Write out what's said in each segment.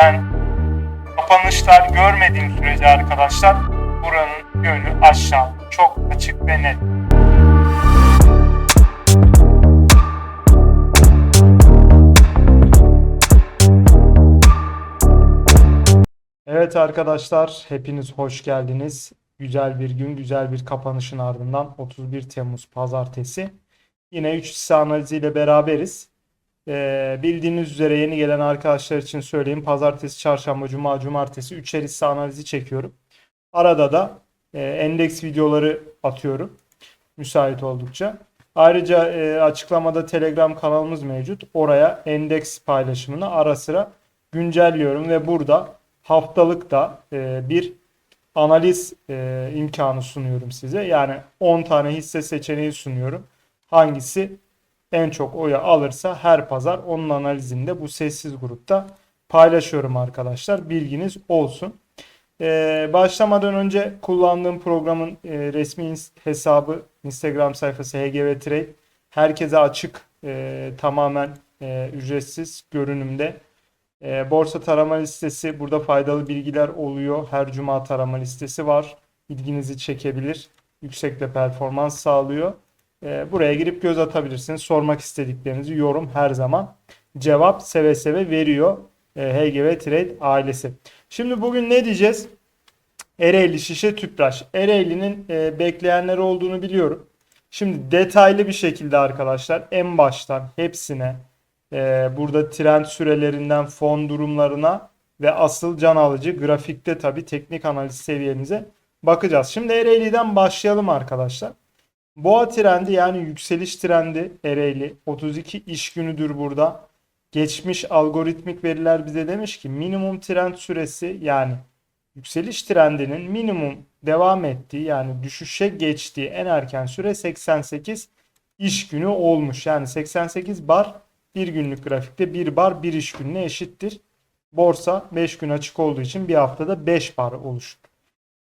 Ben kapanışlar görmediğim sürece arkadaşlar buranın yönü aşağı. Çok açık ve net. Evet arkadaşlar hepiniz hoş geldiniz. Güzel bir gün, güzel bir kapanışın ardından 31 Temmuz pazartesi. Yine 3 hisse analiziyle beraberiz. Ee, bildiğiniz üzere yeni gelen arkadaşlar için söyleyeyim. Pazartesi, çarşamba, cuma, cumartesi 3'er hisse analizi çekiyorum. Arada da e, endeks videoları atıyorum. Müsait oldukça. Ayrıca e, açıklamada Telegram kanalımız mevcut. Oraya endeks paylaşımını ara sıra güncelliyorum ve burada haftalık da e, bir analiz e, imkanı sunuyorum size. Yani 10 tane hisse seçeneği sunuyorum. Hangisi en çok oya alırsa her pazar onun analizini de bu sessiz grupta paylaşıyorum arkadaşlar. Bilginiz olsun. Ee, başlamadan önce kullandığım programın e, resmi hesabı Instagram sayfası HGV Trade. Herkese açık, e, tamamen e, ücretsiz görünümde. E, borsa tarama listesi burada faydalı bilgiler oluyor. Her cuma tarama listesi var. İlginizi çekebilir. Yüksek de performans sağlıyor. E, buraya girip göz atabilirsiniz. Sormak istediklerinizi yorum her zaman cevap seve seve veriyor e, HGV Trade ailesi. Şimdi bugün ne diyeceğiz? Ereğli şişe tüpraş. Ereğli'nin e, bekleyenleri olduğunu biliyorum. Şimdi detaylı bir şekilde arkadaşlar en baştan hepsine e, burada trend sürelerinden fon durumlarına ve asıl can alıcı grafikte tabi teknik analiz seviyenize bakacağız. Şimdi Ereğli'den başlayalım arkadaşlar. Boğa trendi yani yükseliş trendi Ereğli 32 iş günüdür burada. Geçmiş algoritmik veriler bize demiş ki minimum trend süresi yani yükseliş trendinin minimum devam ettiği yani düşüşe geçtiği en erken süre 88 iş günü olmuş. Yani 88 bar bir günlük grafikte 1 bar 1 iş gününe eşittir. Borsa 5 gün açık olduğu için bir haftada 5 bar oluşur.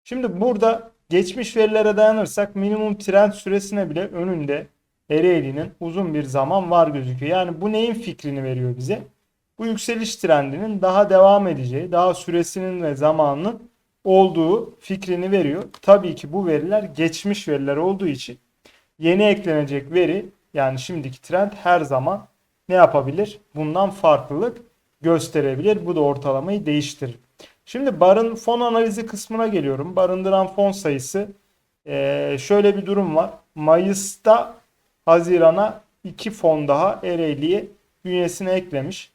Şimdi burada geçmiş verilere dayanırsak minimum trend süresine bile önünde Ereğli'nin uzun bir zaman var gözüküyor. Yani bu neyin fikrini veriyor bize? Bu yükseliş trendinin daha devam edeceği, daha süresinin ve zamanının olduğu fikrini veriyor. Tabii ki bu veriler geçmiş veriler olduğu için yeni eklenecek veri yani şimdiki trend her zaman ne yapabilir? Bundan farklılık gösterebilir. Bu da ortalamayı değiştirir. Şimdi barın fon analizi kısmına geliyorum. Barındıran fon sayısı ee, şöyle bir durum var. Mayıs'ta Haziran'a 2 fon daha Ereğli'ye bünyesine eklemiş.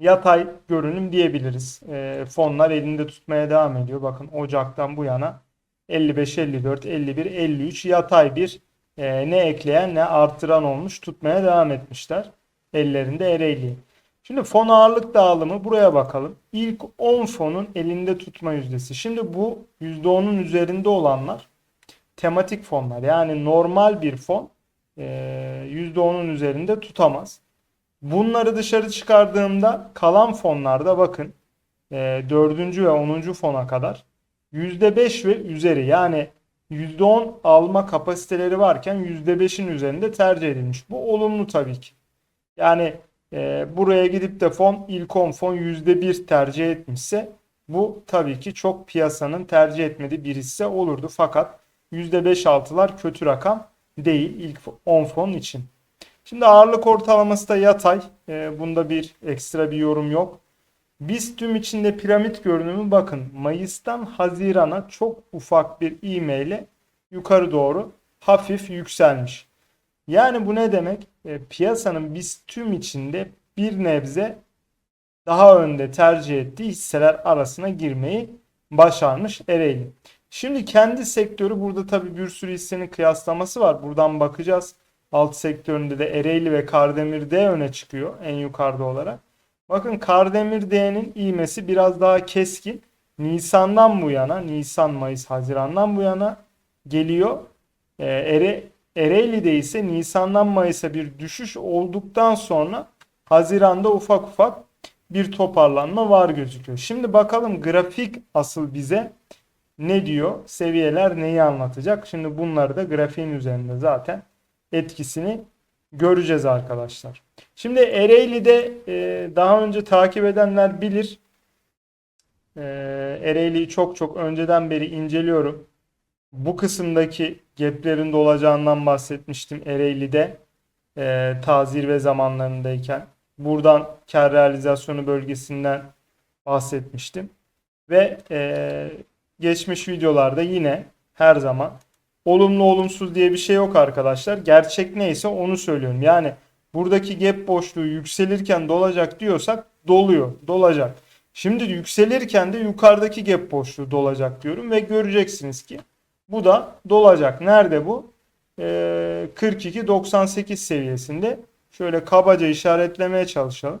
Yatay görünüm diyebiliriz. E, fonlar elinde tutmaya devam ediyor. Bakın Ocak'tan bu yana 55, 54, 51, 53 yatay bir e, ne ekleyen ne artıran olmuş tutmaya devam etmişler. Ellerinde Ereğli. Şimdi fon ağırlık dağılımı buraya bakalım. İlk 10 fonun elinde tutma yüzdesi. Şimdi bu %10'un üzerinde olanlar tematik fonlar. Yani normal bir fon e, %10'un üzerinde tutamaz. Bunları dışarı çıkardığımda kalan fonlarda bakın e, 4. ve 10. fona kadar %5 ve üzeri yani %10 alma kapasiteleri varken %5'in üzerinde tercih edilmiş. Bu olumlu tabii ki. Yani e, buraya gidip de fon ilk 10 fon %1 tercih etmişse bu tabii ki çok piyasanın tercih etmediği bir hisse olurdu. Fakat %5 altılar kötü rakam değil ilk 10 fon için. Şimdi ağırlık ortalaması da yatay. E, bunda bir ekstra bir yorum yok. Biz tüm içinde piramit görünümü bakın Mayıs'tan Haziran'a çok ufak bir ivme ile yukarı doğru hafif yükselmiş. Yani bu ne demek? E, piyasanın biz tüm içinde bir nebze daha önde tercih ettiği hisseler arasına girmeyi başarmış Ereğli. Şimdi kendi sektörü burada tabii bir sürü hissenin kıyaslaması var. Buradan bakacağız. Alt sektöründe de Ereğli ve Kardemir'de öne çıkıyor en yukarıda olarak. Bakın Kardemir D'nin iğmesi biraz daha keskin. Nisan'dan bu yana, Nisan, Mayıs, Haziran'dan bu yana geliyor. Ee, Ere, Ereğli'de ise Nisan'dan Mayıs'a bir düşüş olduktan sonra Haziran'da ufak ufak bir toparlanma var gözüküyor. Şimdi bakalım grafik asıl bize ne diyor? Seviyeler neyi anlatacak? Şimdi bunları da grafiğin üzerinde zaten etkisini göreceğiz arkadaşlar. Şimdi Ereğli'de e, daha önce takip edenler bilir. E, Ereğli'yi çok çok önceden beri inceliyorum. Bu kısımdaki gaplerin dolacağından bahsetmiştim Ereğli'de e, ta zirve zamanlarındayken. Buradan kar realizasyonu bölgesinden bahsetmiştim. Ve e, geçmiş videolarda yine her zaman olumlu olumsuz diye bir şey yok arkadaşlar. Gerçek neyse onu söylüyorum. Yani buradaki gap boşluğu yükselirken dolacak diyorsak doluyor, dolacak. Şimdi yükselirken de yukarıdaki gap boşluğu dolacak diyorum ve göreceksiniz ki bu da dolacak. Nerede bu? Ee, 42.98 seviyesinde. Şöyle kabaca işaretlemeye çalışalım.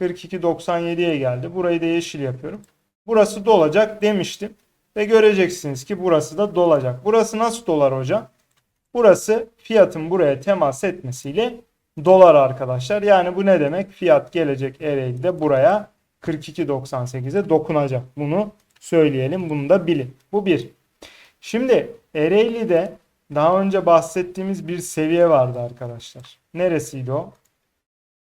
42.97'ye geldi. Burayı da yeşil yapıyorum. Burası dolacak demiştim. Ve göreceksiniz ki burası da dolacak. Burası nasıl dolar hocam? Burası fiyatın buraya temas etmesiyle dolar arkadaşlar. Yani bu ne demek? Fiyat gelecek Ereğli'de buraya 42.98'e dokunacak. Bunu söyleyelim. Bunu da bilin. Bu bir. Şimdi Ereğli'de daha önce bahsettiğimiz bir seviye vardı arkadaşlar. Neresiydi o?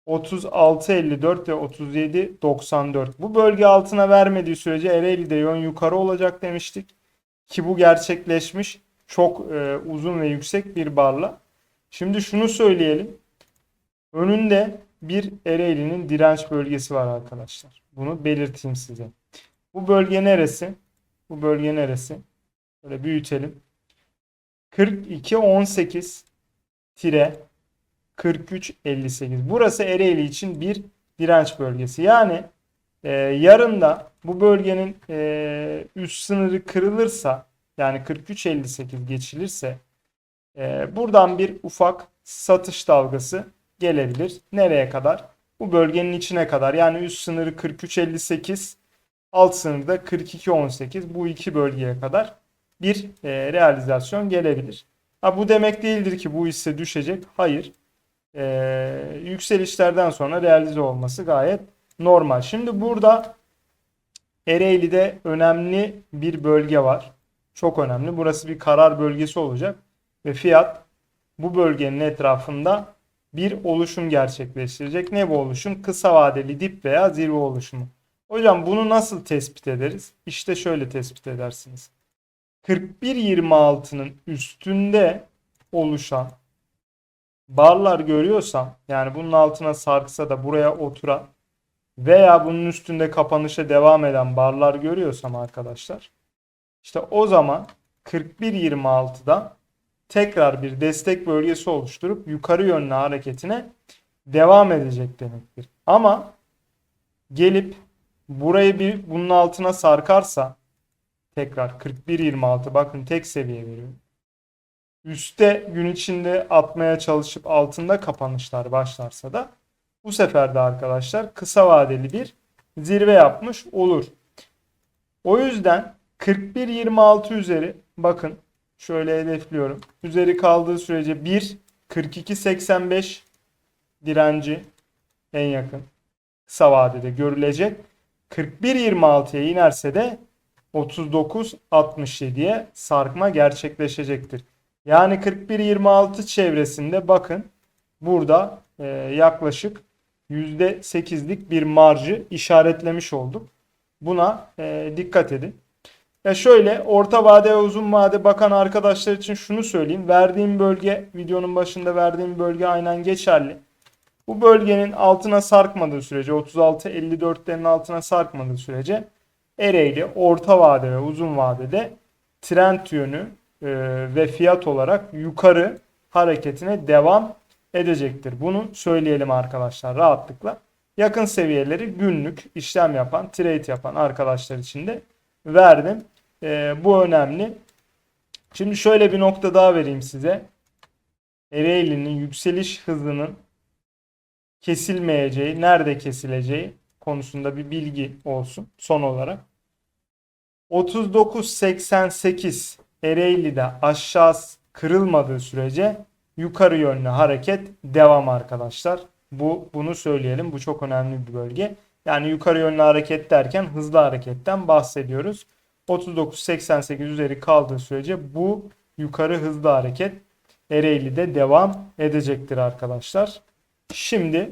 36.54 ve 37.94. Bu bölge altına vermediği sürece Ereğli'de yön yukarı olacak demiştik. Ki bu gerçekleşmiş. Çok e, uzun ve yüksek bir barla. Şimdi şunu söyleyelim. Önünde bir Ereğli'nin direnç bölgesi var arkadaşlar. Bunu belirteyim size. Bu bölge neresi? Bu bölge neresi? Böyle büyütelim. 42.18 tire 43.58. Burası Ereğli için bir direnç bölgesi. Yani e, yarın da bu bölgenin e, üst sınırı kırılırsa yani 43.58 geçilirse e, buradan bir ufak satış dalgası gelebilir. Nereye kadar? Bu bölgenin içine kadar. Yani üst sınırı 43.58 alt sınırda 42.18 bu iki bölgeye kadar bir e, realizasyon gelebilir. Ha, bu demek değildir ki bu hisse düşecek. Hayır e, yükselişlerden sonra realize olması gayet normal. Şimdi burada Ereğli'de önemli bir bölge var. Çok önemli. Burası bir karar bölgesi olacak. Ve fiyat bu bölgenin etrafında bir oluşum gerçekleştirecek. Ne bu oluşum? Kısa vadeli dip veya zirve oluşumu. Hocam bunu nasıl tespit ederiz? İşte şöyle tespit edersiniz. 41.26'nın üstünde oluşan barlar görüyorsam yani bunun altına sarksa da buraya oturan veya bunun üstünde kapanışa devam eden barlar görüyorsam arkadaşlar işte o zaman 41.26'da tekrar bir destek bölgesi oluşturup yukarı yönlü hareketine devam edecek demektir. Ama gelip burayı bir bunun altına sarkarsa tekrar 41.26 bakın tek seviye veriyorum üste gün içinde atmaya çalışıp altında kapanışlar başlarsa da bu sefer de arkadaşlar kısa vadeli bir zirve yapmış olur. O yüzden 41.26 üzeri bakın şöyle hedefliyorum. Üzeri kaldığı sürece 1 42.85 direnci en yakın kısa vadede görülecek. 41.26'ya inerse de 39.67'ye sarkma gerçekleşecektir. Yani 41-26 çevresinde bakın burada e, yaklaşık %8'lik bir marjı işaretlemiş olduk. Buna e, dikkat edin. Ya şöyle orta vade ve uzun vade bakan arkadaşlar için şunu söyleyeyim. Verdiğim bölge videonun başında verdiğim bölge aynen geçerli. Bu bölgenin altına sarkmadığı sürece 36-54'lerin altına sarkmadığı sürece Ereğli orta vade ve uzun vadede trend yönü e, ve fiyat olarak yukarı hareketine devam edecektir. Bunu söyleyelim arkadaşlar rahatlıkla. Yakın seviyeleri günlük işlem yapan, trade yapan arkadaşlar için de verdim. E, bu önemli. Şimdi şöyle bir nokta daha vereyim size. Ereğli'nin yükseliş hızının kesilmeyeceği, nerede kesileceği konusunda bir bilgi olsun son olarak. 39.88 Ereğli'de aşağı kırılmadığı sürece yukarı yönlü hareket devam arkadaşlar. Bu bunu söyleyelim. Bu çok önemli bir bölge. Yani yukarı yönlü hareket derken hızlı hareketten bahsediyoruz. 39.88 üzeri kaldığı sürece bu yukarı hızlı hareket Ereğli'de devam edecektir arkadaşlar. Şimdi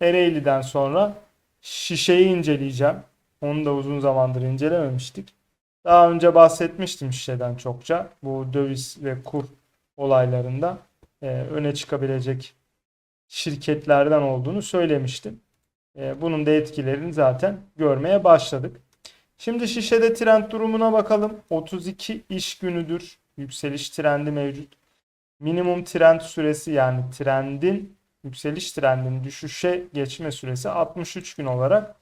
Ereğli'den sonra şişeyi inceleyeceğim. Onu da uzun zamandır incelememiştik. Daha önce bahsetmiştim şişeden çokça. Bu döviz ve kur olaylarında e, öne çıkabilecek şirketlerden olduğunu söylemiştim. E, bunun da etkilerini zaten görmeye başladık. Şimdi şişede trend durumuna bakalım. 32 iş günüdür yükseliş trendi mevcut. Minimum trend süresi yani trendin yükseliş trendinin düşüşe geçme süresi 63 gün olarak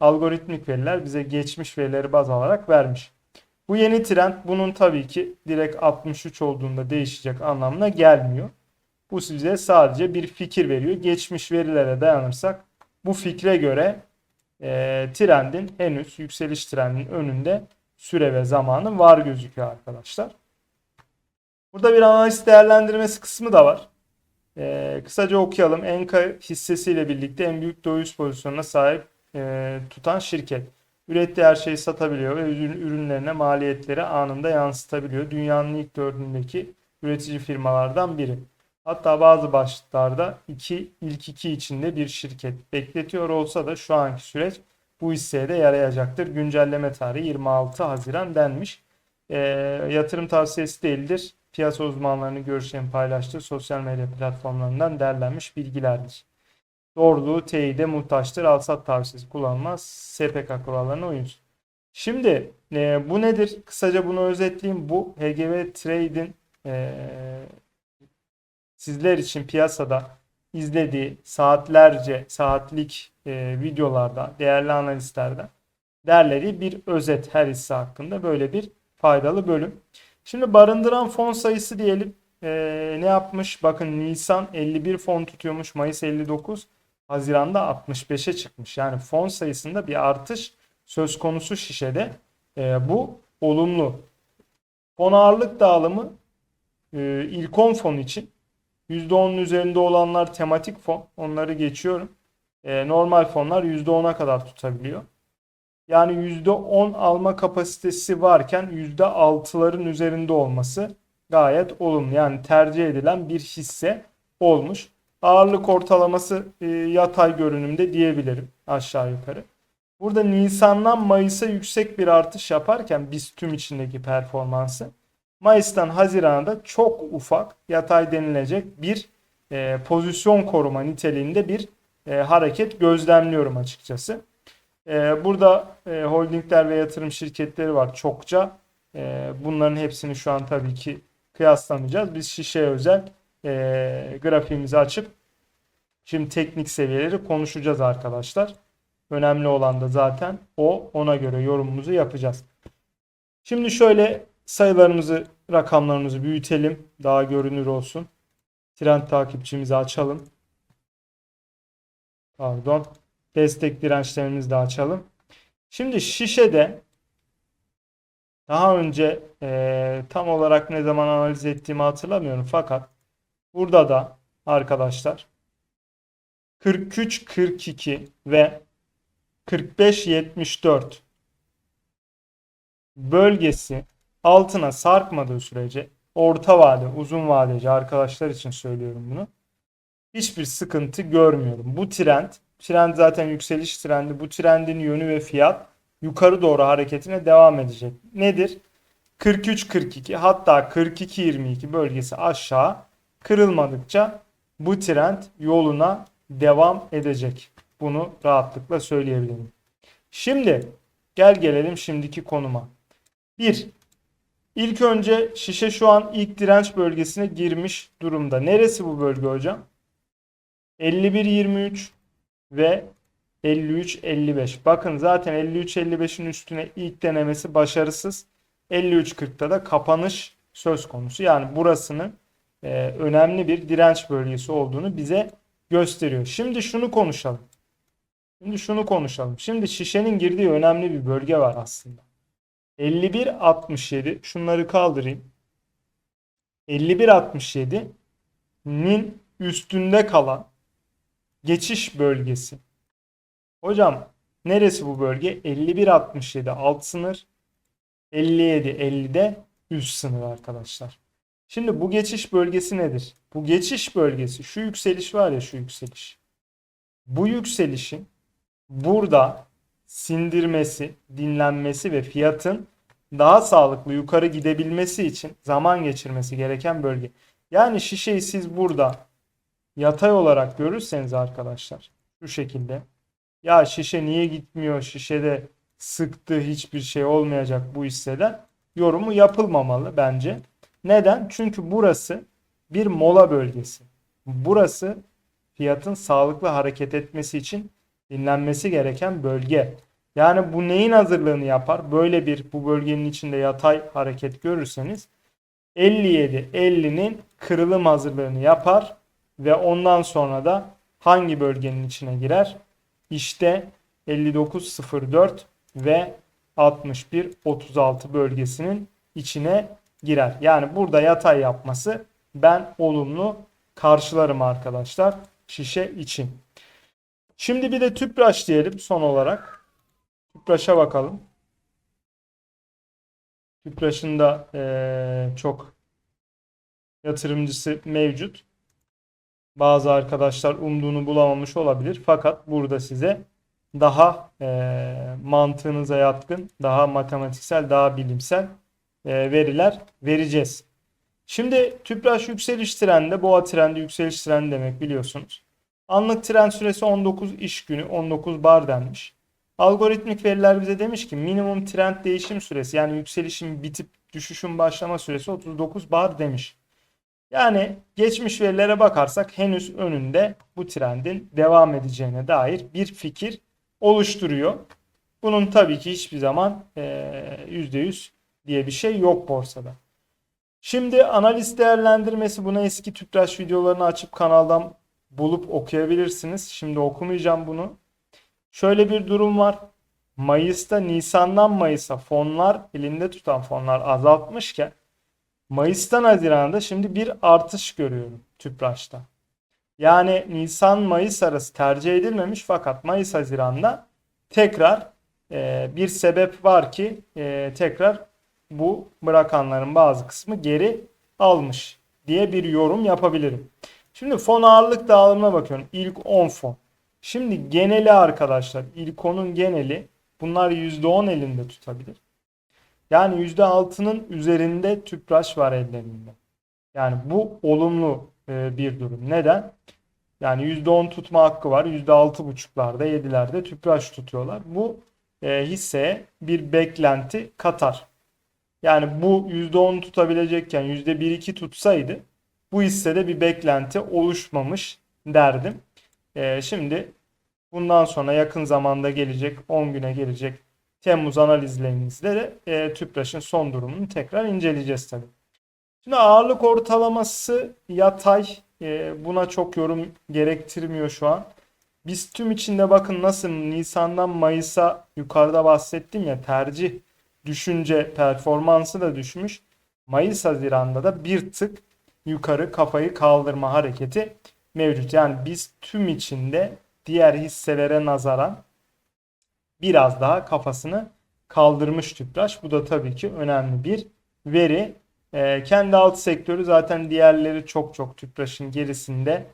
algoritmik veriler bize geçmiş verileri baz alarak vermiş. Bu yeni trend bunun tabii ki direkt 63 olduğunda değişecek anlamına gelmiyor. Bu bize sadece bir fikir veriyor. Geçmiş verilere dayanırsak bu fikre göre e, trendin henüz yükseliş trendinin önünde süre ve zamanı var gözüküyor arkadaşlar. Burada bir analiz değerlendirmesi kısmı da var. E, kısaca okuyalım. Enka hissesiyle birlikte en büyük döviz pozisyonuna sahip e, tutan şirket. Ürettiği her şeyi satabiliyor ve ürünlerine maliyetleri anında yansıtabiliyor. Dünyanın ilk dördündeki üretici firmalardan biri. Hatta bazı başlıklarda iki, ilk iki içinde bir şirket bekletiyor olsa da şu anki süreç bu hisseye de yarayacaktır. Güncelleme tarihi 26 Haziran denmiş. E, yatırım tavsiyesi değildir. Piyasa uzmanlarının görüşlerini paylaştığı sosyal medya platformlarından derlenmiş bilgilerdir. Doğruluğu teyide muhtaçtır. Alsat tavsiyesi kullanılmaz. SPK kurallarına uyunuz. Şimdi e, bu nedir? Kısaca bunu özetleyeyim. Bu HGV Trade'in e, sizler için piyasada izlediği saatlerce saatlik e, videolarda, değerli analistlerden derlediği bir özet her hisse hakkında böyle bir faydalı bölüm. Şimdi barındıran fon sayısı diyelim e, ne yapmış? Bakın Nisan 51 fon tutuyormuş. Mayıs 59. Haziran'da 65'e çıkmış. Yani fon sayısında bir artış söz konusu şişede. E, bu olumlu. Fon ağırlık dağılımı e, ilk 10 fon için %10'un üzerinde olanlar tematik fon. Onları geçiyorum. E, normal fonlar %10'a kadar tutabiliyor. Yani %10 alma kapasitesi varken %6'ların üzerinde olması gayet olumlu. Yani tercih edilen bir hisse olmuş. Ağırlık ortalaması e, yatay görünümde diyebilirim aşağı yukarı. Burada Nisan'dan Mayıs'a yüksek bir artış yaparken biz tüm içindeki performansı Mayıs'tan Haziran'a da çok ufak yatay denilecek bir e, pozisyon koruma niteliğinde bir e, hareket gözlemliyorum açıkçası. E, burada e, holdingler ve yatırım şirketleri var çokça. E, bunların hepsini şu an tabii ki kıyaslamayacağız. Biz şişe özel e, grafiğimizi açıp şimdi teknik seviyeleri konuşacağız arkadaşlar. Önemli olan da zaten o. Ona göre yorumumuzu yapacağız. Şimdi şöyle sayılarımızı, rakamlarımızı büyütelim. Daha görünür olsun. Trend takipçimizi açalım. Pardon. Destek dirençlerimizi de açalım. Şimdi şişede daha önce e, tam olarak ne zaman analiz ettiğimi hatırlamıyorum. Fakat burada da arkadaşlar 43 42 ve 45 74 bölgesi altına sarkmadığı sürece orta vade, uzun vadeci arkadaşlar için söylüyorum bunu. Hiçbir sıkıntı görmüyorum. Bu trend, trend zaten yükseliş trendi. Bu trendin yönü ve fiyat yukarı doğru hareketine devam edecek. Nedir? 43-42 hatta 42-22 bölgesi aşağı kırılmadıkça bu trend yoluna devam edecek. Bunu rahatlıkla söyleyebilirim. Şimdi gel gelelim şimdiki konuma. 1. İlk önce şişe şu an ilk direnç bölgesine girmiş durumda. Neresi bu bölge hocam? 51-23 ve 53-55. Bakın zaten 53-55'in üstüne ilk denemesi başarısız. 53-40'ta da kapanış söz konusu. Yani burasının e, önemli bir direnç bölgesi olduğunu bize gösteriyor. Şimdi şunu konuşalım. Şimdi şunu konuşalım. Şimdi şişenin girdiği önemli bir bölge var aslında. 51-67 şunları kaldırayım. 51-67'nin üstünde kalan geçiş bölgesi. Hocam neresi bu bölge? 51-67 alt sınır. 57-50'de üst sınır arkadaşlar. Şimdi bu geçiş bölgesi nedir? Bu geçiş bölgesi şu yükseliş var ya şu yükseliş. Bu yükselişin burada sindirmesi, dinlenmesi ve fiyatın daha sağlıklı yukarı gidebilmesi için zaman geçirmesi gereken bölge. Yani şişeyi siz burada yatay olarak görürseniz arkadaşlar şu şekilde ya şişe niye gitmiyor şişede sıktı hiçbir şey olmayacak bu hisseden yorumu yapılmamalı bence. Neden? Çünkü burası bir mola bölgesi. Burası fiyatın sağlıklı hareket etmesi için dinlenmesi gereken bölge. Yani bu neyin hazırlığını yapar? Böyle bir bu bölgenin içinde yatay hareket görürseniz 57 50'nin kırılım hazırlığını yapar ve ondan sonra da hangi bölgenin içine girer? İşte 59.04 ve 61.36 bölgesinin içine girer. Yani burada yatay yapması ben olumlu karşılarım arkadaşlar şişe için. Şimdi bir de tüpraş diyelim son olarak. Tüpraş'a bakalım. Tüpraş'ın da eee, çok yatırımcısı mevcut. Bazı arkadaşlar umduğunu bulamamış olabilir. Fakat burada size daha eee, mantığınıza yatkın, daha matematiksel, daha bilimsel eee, veriler vereceğiz. Şimdi Tüpraş yükseliş trendi, boğa trendi yükseliş trendi demek biliyorsunuz. Anlık trend süresi 19 iş günü, 19 bar denmiş. Algoritmik veriler bize demiş ki minimum trend değişim süresi yani yükselişin bitip düşüşün başlama süresi 39 bar demiş. Yani geçmiş verilere bakarsak henüz önünde bu trendin devam edeceğine dair bir fikir oluşturuyor. Bunun tabii ki hiçbir zaman eee, %100 diye bir şey yok borsada. Şimdi analiz değerlendirmesi buna eski Tüpraş videolarını açıp kanaldan bulup okuyabilirsiniz. Şimdi okumayacağım bunu. Şöyle bir durum var. Mayıs'ta Nisan'dan Mayıs'a fonlar elinde tutan fonlar azaltmışken Mayıs'tan Haziran'da şimdi bir artış görüyorum Tüpraş'ta. Yani Nisan-Mayıs arası tercih edilmemiş fakat Mayıs-Haziran'da tekrar e, bir sebep var ki e, tekrar bu bırakanların bazı kısmı geri almış diye bir yorum yapabilirim. Şimdi fon ağırlık dağılımına bakıyorum. İlk 10 fon. Şimdi geneli arkadaşlar ilk 10'un geneli bunlar %10 elinde tutabilir. Yani %6'nın üzerinde tüpraş var ellerinde. Yani bu olumlu e, bir durum. Neden? Yani %10 tutma hakkı var. %6,5'larda 7'lerde tüpraş tutuyorlar. Bu e, hisseye bir beklenti katar. Yani bu %10 tutabilecekken %1-2 tutsaydı bu hissede bir beklenti oluşmamış derdim. Ee, şimdi bundan sonra yakın zamanda gelecek 10 güne gelecek Temmuz analizlerimizde de e, TÜPRAŞ'ın son durumunu tekrar inceleyeceğiz tabii. Şimdi ağırlık ortalaması yatay e, buna çok yorum gerektirmiyor şu an. Biz tüm içinde bakın nasıl Nisan'dan Mayıs'a yukarıda bahsettim ya tercih düşünce performansı da düşmüş. Mayıs Haziran'da da bir tık yukarı kafayı kaldırma hareketi mevcut. Yani biz tüm içinde diğer hisselere nazaran biraz daha kafasını kaldırmış Tüpraş. Bu da tabii ki önemli bir veri. E, kendi alt sektörü zaten diğerleri çok çok Tüpraş'ın gerisinde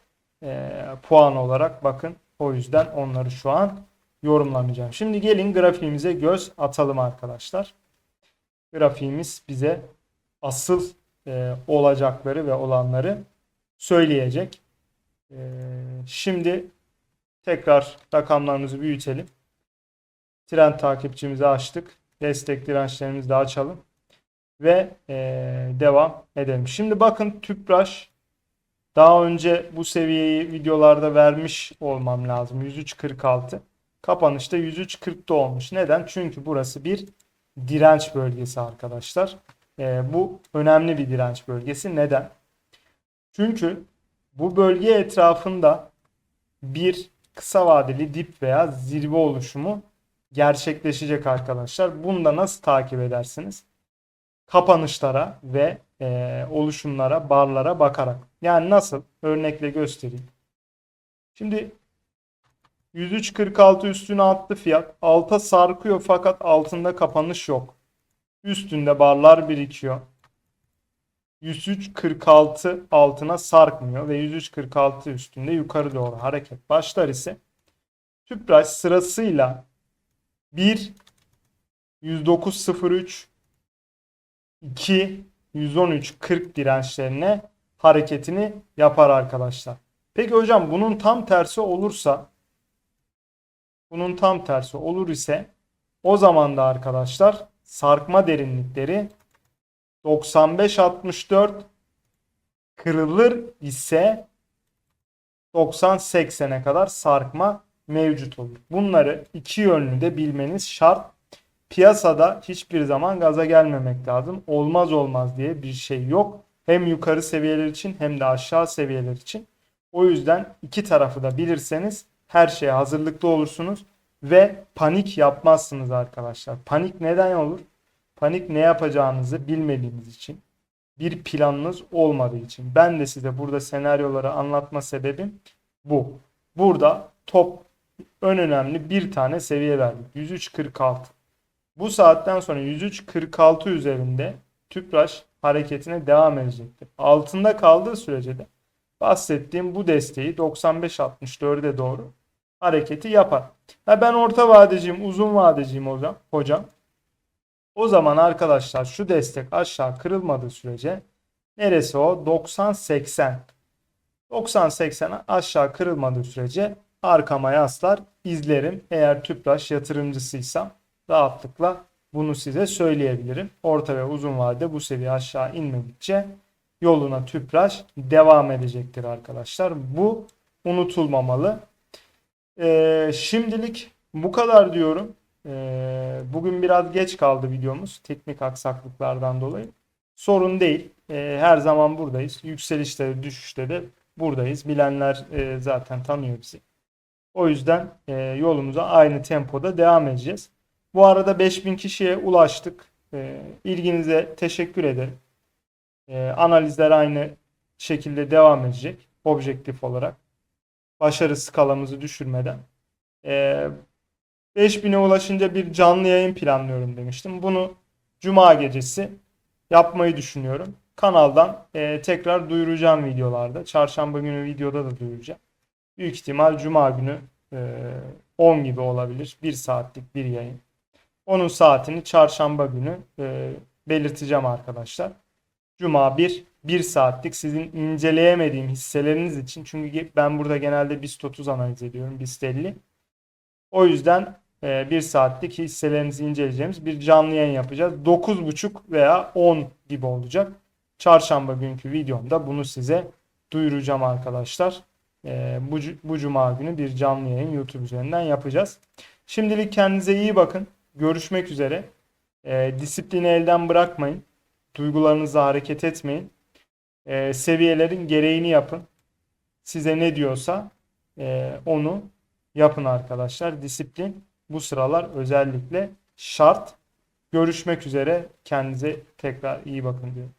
e, puan olarak bakın. O yüzden onları şu an yorumlamayacağım. Şimdi gelin grafiğimize göz atalım arkadaşlar. Grafiğimiz bize asıl e, olacakları ve olanları söyleyecek. E, şimdi tekrar rakamlarımızı büyütelim. Trend takipçimizi açtık. Destek dirençlerimizi de açalım. Ve e, devam edelim. Şimdi bakın Tüpraş daha önce bu seviyeyi videolarda vermiş olmam lazım. 103.46. Kapanışta 103.40'da olmuş. Neden? Çünkü burası bir direnç bölgesi arkadaşlar. E, bu önemli bir direnç bölgesi. Neden? Çünkü bu bölge etrafında bir kısa vadeli dip veya zirve oluşumu gerçekleşecek arkadaşlar. Bunu da nasıl takip edersiniz? Kapanışlara ve e, oluşumlara, barlara bakarak. Yani nasıl? Örnekle göstereyim. Şimdi 103.46 üstüne attı fiyat. Alta sarkıyor fakat altında kapanış yok. Üstünde barlar birikiyor. 103.46 altına sarkmıyor ve 103.46 üstünde yukarı doğru hareket başlar ise Tüpraş sırasıyla 1 109.03 2 113.40 dirençlerine hareketini yapar arkadaşlar. Peki hocam bunun tam tersi olursa bunun tam tersi olur ise o zaman da arkadaşlar sarkma derinlikleri 95-64 kırılır ise 90-80'e kadar sarkma mevcut olur. Bunları iki yönlü de bilmeniz şart. Piyasada hiçbir zaman gaza gelmemek lazım. Olmaz olmaz diye bir şey yok. Hem yukarı seviyeler için hem de aşağı seviyeler için. O yüzden iki tarafı da bilirseniz her şeye hazırlıklı olursunuz ve panik yapmazsınız arkadaşlar. Panik neden olur? Panik ne yapacağınızı bilmediğiniz için, bir planınız olmadığı için. Ben de size burada senaryoları anlatma sebebim bu. Burada top ön önemli bir tane seviye verdik. 103.46. Bu saatten sonra 103.46 üzerinde Tüpraş hareketine devam edecektir. Altında kaldığı sürece de bahsettiğim bu desteği 95-64'e doğru hareketi yapar. Ha ben orta vadeciyim, uzun vadeciyim hocam. Hocam. O zaman arkadaşlar şu destek aşağı kırılmadığı sürece neresi o? 90-80. 90-80 aşağı kırılmadığı sürece arkama yaslar izlerim. Eğer Tüpraş yatırımcısıysam rahatlıkla bunu size söyleyebilirim. Orta ve uzun vadede bu seviye aşağı inmedikçe yoluna Tüpraş devam edecektir arkadaşlar. Bu unutulmamalı. Ee, şimdilik bu kadar diyorum. Ee, bugün biraz geç kaldı videomuz teknik aksaklıklardan dolayı. Sorun değil. Ee, her zaman buradayız. Yükselişte de düşüşte de buradayız. Bilenler e, zaten tanıyor bizi. O yüzden e, yolumuza aynı tempoda devam edeceğiz. Bu arada 5000 kişiye ulaştık. E, ilginize teşekkür ederim. E, analizler aynı şekilde devam edecek. Objektif olarak. Başarı skalamızı düşürmeden. E, 5000'e ulaşınca bir canlı yayın planlıyorum demiştim. Bunu Cuma gecesi yapmayı düşünüyorum. Kanaldan e, tekrar duyuracağım videolarda. Çarşamba günü videoda da duyuracağım. Büyük ihtimal Cuma günü e, 10 gibi olabilir. 1 saatlik bir yayın. Onun saatini çarşamba günü e, belirteceğim arkadaşlar. Cuma 1, 1 saatlik sizin inceleyemediğim hisseleriniz için. Çünkü ben burada genelde BIST 30 analiz ediyorum. BIST 50. O yüzden e, 1 saatlik hisselerinizi inceleyeceğimiz bir canlı yayın yapacağız. 9.30 veya 10 gibi olacak. Çarşamba günkü videomda bunu size duyuracağım arkadaşlar. E, bu, bu cuma günü bir canlı yayın YouTube üzerinden yapacağız. Şimdilik kendinize iyi bakın. Görüşmek üzere. E, disiplini elden bırakmayın. Duygularınızla hareket etmeyin. E, seviyelerin gereğini yapın. Size ne diyorsa e, onu yapın arkadaşlar. Disiplin bu sıralar özellikle şart. Görüşmek üzere. Kendinize tekrar iyi bakın diyorum.